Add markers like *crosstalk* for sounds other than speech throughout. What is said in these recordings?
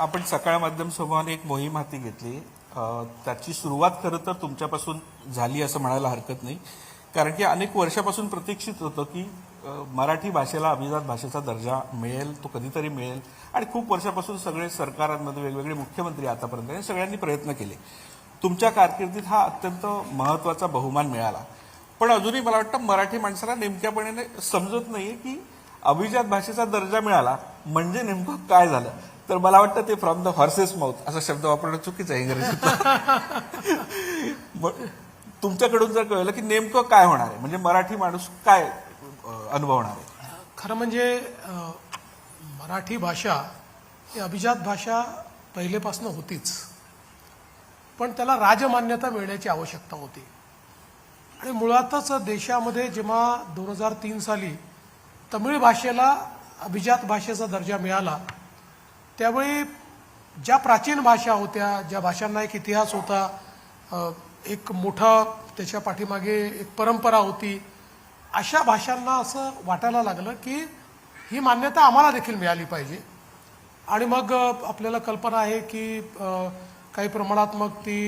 आपण सकाळ माध्यम समूहाने एक मोहीम हाती घेतली. त्याची सुरुवात खरं तर तुमच्यापासून झाली असं म्हणायला हरकत नाही. कारण की अनेक वर्षापासून प्रतीक्षित होतं की मराठी भाषेला अभिजात भाषेचा दर्जा मिळेल तो कधीतरी मिळेल. आणि खूप वर्षापासून सगळे सरकारांमध्ये वेगवेगळे मुख्यमंत्री आतापर्यंत सगळ्यांनी प्रयत्न केले. तुमच्या कारकिर्दीत हा अत्यंत महत्त्वाचा बहुमान मिळाला. पण अजूनही मला वाटतं मराठी माणसाला नेमक्यापणे समजत नाहीये की अभिजात भाषेचा दर्जा मिळाला म्हणजे नेमकं काय झालं. तर मला वाटतं ते फ्रॉम द हॉर्सेस माउथ असा शब्द वापरणं चुकीचं आहे इंग्रजीत. *laughs* तुमच्याकडून जर कळलं की नेमकं काय होणार आहे? म्हणजे मराठी माणूस काय अनुभवणार आहे? खरं म्हणजे मराठी भाषा ही अभिजात भाषा पहिलेपासून होतीच. पण त्याला राजमान्यता मिळण्याची आवश्यकता होती. आणि मुळातच देशामध्ये जेव्हा दोन हजार तीन साली तमिळ भाषेला अभिजात भाषेचा दर्जा मिळाला त्यावेळी ज्या प्राचीन भाषा होत्या ज्या भाषांना एक इतिहास होता एक मोठा त्याच्या पाठीमागे एक परंपरा होती अशा भाषांना असं वाटायला लागलं की ही मान्यता आम्हाला देखील मिळाली पाहिजे. आणि मग आपल्याला कल्पना आहे की काही प्रमाणात मग ती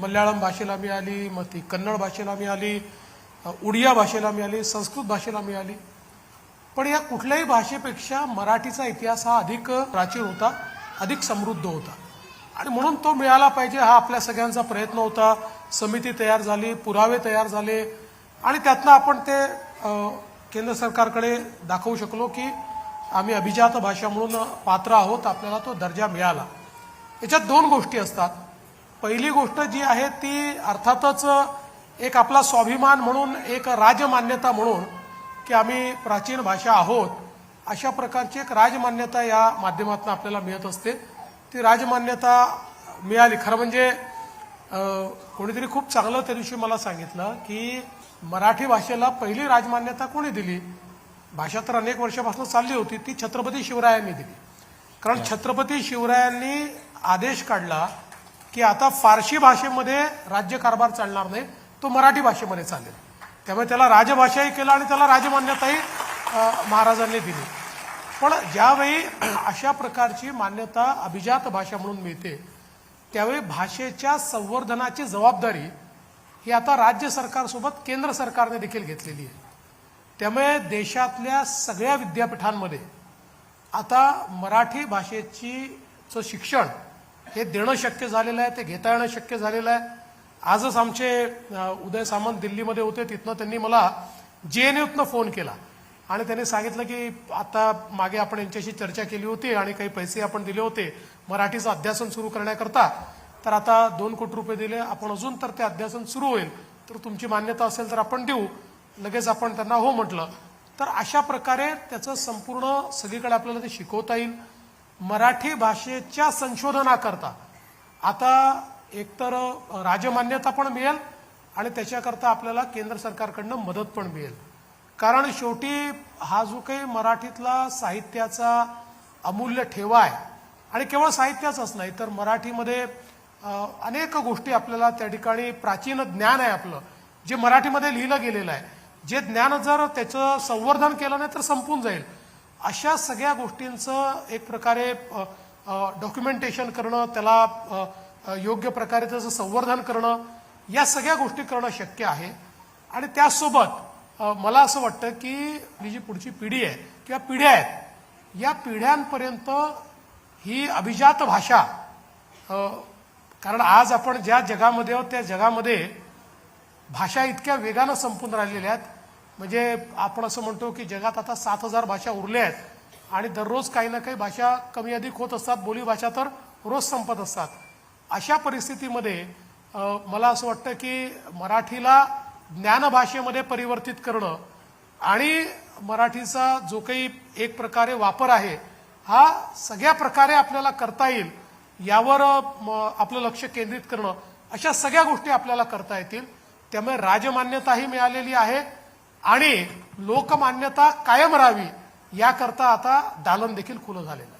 मल्याळम भाषेला मिळाली मग ती कन्नड भाषेला मिळाली उडिया भाषेला मिळाली संस्कृत भाषेला मिळाली. पण या कुठल्याही भाषेपेक्षा मराठीचा इतिहास हा अधिक प्राचीन होता अधिक समृद्ध होता. आणि म्हणून तो मिळाला पाहिजे हा आपल्या सगळ्यांचा प्रयत्न होता. समिती तयार झाली पुरावे तयार झाले. आणि त्यातनं आपण ते केंद्र सरकारकडे दाखवू शकलो की आम्ही अभिजात भाषा म्हणून पात्र आहोत आपल्याला तो दर्जा मिळाला. याच्यात दोन गोष्टी असतात. पहिली गोष्ट जी आहे ती अर्थातच एक आपला स्वाभिमान म्हणून एक राजमान्यता म्हणून की आम्ही प्राचीन भाषा आहोत अशा प्रकारची एक राजमान्यता या माध्यमातून आपल्याला मिळत असते. ती राजमान्यता मिळाली. खरं म्हणजे कोणीतरी खूप चांगलं त्या दिवशी मला सांगितलं की मराठी भाषेला पहिली राजमान्यता कोणी दिली? भाषा तर अनेक वर्षापासून चालली होती. ती छत्रपती शिवरायांनी दिली. कारण छत्रपती शिवरायांनी आदेश काढला की आता फारशी भाषेमध्ये राज्यकारभार चालणार नाही. तो मराठी भाषेमध्ये चालेल. त्यामुळे त्याला राजभाषाही केलं आणि त्याला राजमान्यताही महाराजांनी दिली. पण ज्यावेळी अशा प्रकारची मान्यता अभिजात भाषा म्हणून मिळते त्यावेळी भाषेच्या संवर्धनाची जबाबदारी ही आता राज्य सरकारसोबत केंद्र सरकारने देखील घेतलेली आहे. त्यामुळे देशातल्या सगळ्या विद्यापीठांमध्ये आता मराठी भाषेची शिक्षण हे देणं शक्य झालेलं आहे ते घेता येणं शक्य झालेलं आहे. आजच आमचे उदय सामंत दिल्लीमध्ये होते. तिथनं त्यांनी मला जे एन यूतनं फोन केला. आणि त्यांनी सांगितलं की आता मागे आपण यांच्याशी चर्चा केली होती आणि काही पैसे आपण दिले होते. मराठीचं अध्यासन सुरू करण्याकरता. तर आता दोन कोटी रुपये दिले. आपण अजून तर ते अध्यासन सुरू होईल. तर तुमची मान्यता असेल तर आपण देऊ. लगेच आपण त्यांना हो म्हटलं. तर अशा प्रकारे त्याचं संपूर्ण सगळीकडे आपल्याला ते शिकवता येईल. मराठी भाषेच्या संशोधनाकरता. आता एकतर राजमान्यता पण मिळेल आणि त्याच्याकरता आपल्याला केंद्र सरकारकडनं मदत पण मिळेल. कारण शेवटी हा जो काही मराठीतला साहित्याचा अमूल्य ठेवा आहे आणि केवळ साहित्याचाच नाही तर मराठीमध्ये अनेक गोष्टी आपल्याला त्या ठिकाणी प्राचीन ज्ञान आहे आपलं जे मराठीमध्ये लिहिलं गेलेलं आहे. जे ज्ञान जर त्याचं संवर्धन केलं नाही तर संपून जाईल. अशा सगळ्या गोष्टींचं एक प्रकारे डॉक्युमेंटेशन करणं त्याला योग्य प्रकारे त्याचं संवर्धन करणं या सगळ्या गोष्टी करणं शक्य आहे. आणि त्यासोबत मला असं वाटतं की ही जी पुढची पिढी आहे किंवा पिढ्या आहेत या पिढ्यांपर्यंत ही अभिजात भाषा कारण आज आपण ज्या जगामध्ये आहोत त्या जगामध्ये भाषा इतक्या वेगानं संपून राहिलेल्या आहेत. म्हणजे आपण असं म्हणतो की जगात आता सात हजार भाषा उरल्या आहेत. आणि दररोज काही ना काही भाषा कमी अधिक होत असतात बोली भाषा तर रोज संपत असतात. अशा परिस्थितीमध्ये मला असं वाटतं की मराठीला ज्ञानभाषेमध्ये परिवर्तित करणं आणि मराठीचा जो काही एक प्रकारे वापर आहे हा सगळ्या प्रकारे आपल्याला करता येईल यावर आपलं लक्ष केंद्रित करणं अशा सगळ्या गोष्टी आपल्याला करता येतील. त्यामुळे राजमान्यताही मिळालेली आहे आणि लोकमान्यता कायम राहावी याकरता आता दालन देखील खुलं झालेलं आहे.